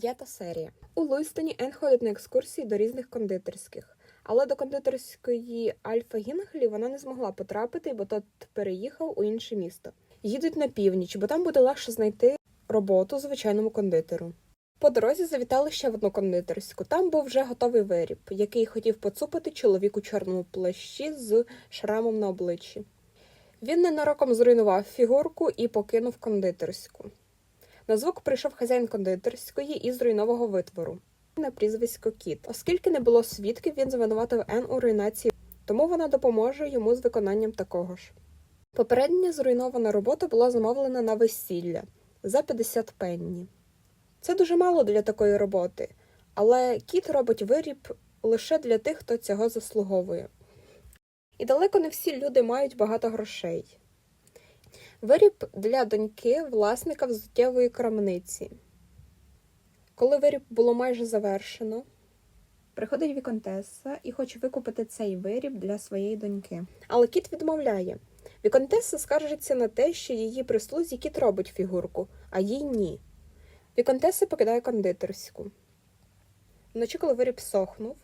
П'ята серія. У Луїстоні Ен ходить на екскурсії до різних кондитерських. Але до кондитерської Альфа Гінглі вона не змогла потрапити, бо тот переїхав у інше місто. Їдуть на північ, бо там буде легше знайти роботу звичайному кондитеру. По дорозі завітали ще в одну кондитерську. Там був вже готовий виріб, який хотів поцупити чоловік у чорному плащі з шрамом на обличчі. Він ненароком зруйнував фігурку і покинув кондитерську. На звук прийшов хазяїн кондитерської із руйнового витвору на прізвисько Кіт. Оскільки не було свідків, він звинуватив Ен у руйнації, тому вона допоможе йому з виконанням такого ж. Попередня зруйнована робота була замовлена на весілля за 50 пенні. Це дуже мало для такої роботи, але кіт робить виріб лише для тих, хто цього заслуговує. І далеко не всі люди мають багато грошей. Виріб для доньки власника взуттєвої крамниці. Коли виріб було майже завершено, приходить Віконтеса і хоче викупити цей виріб для своєї доньки. Але кіт відмовляє. Віконтеса скаржиться на те, що її прислузі кіт робить фігурку, а їй ні. Віконтеса покидає кондитерську. Вночі, коли виріб сохнув,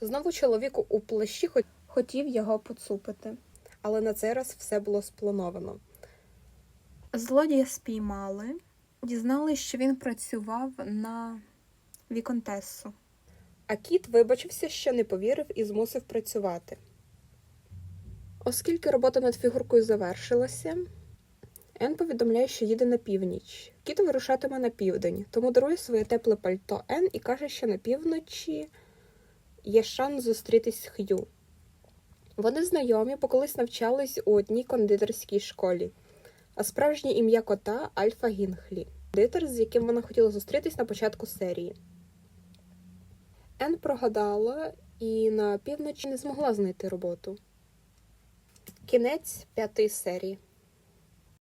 знову чоловіку у плащі хотів його поцупити, але на цей раз все було сплановано. Злодія спіймали, дізнались, що він працював на Віконтесу. А кіт вибачився, що не повірив і змусив працювати. Оскільки робота над фігуркою завершилася, Ен повідомляє, що їде на північ. Кіт вирушатиме на південь, тому дарує своє тепле пальто Ен і каже, що на півночі є шанс зустрітись з Х'ю. Вони знайомі, бо колись навчались у одній кондитерській школі, а справжнє ім'я кота Альфа Гінхлі, дитер, з яким вона хотіла зустрітись на початку серії. Ен прогадала і на півночі не змогла знайти роботу. Кінець п'ятої серії.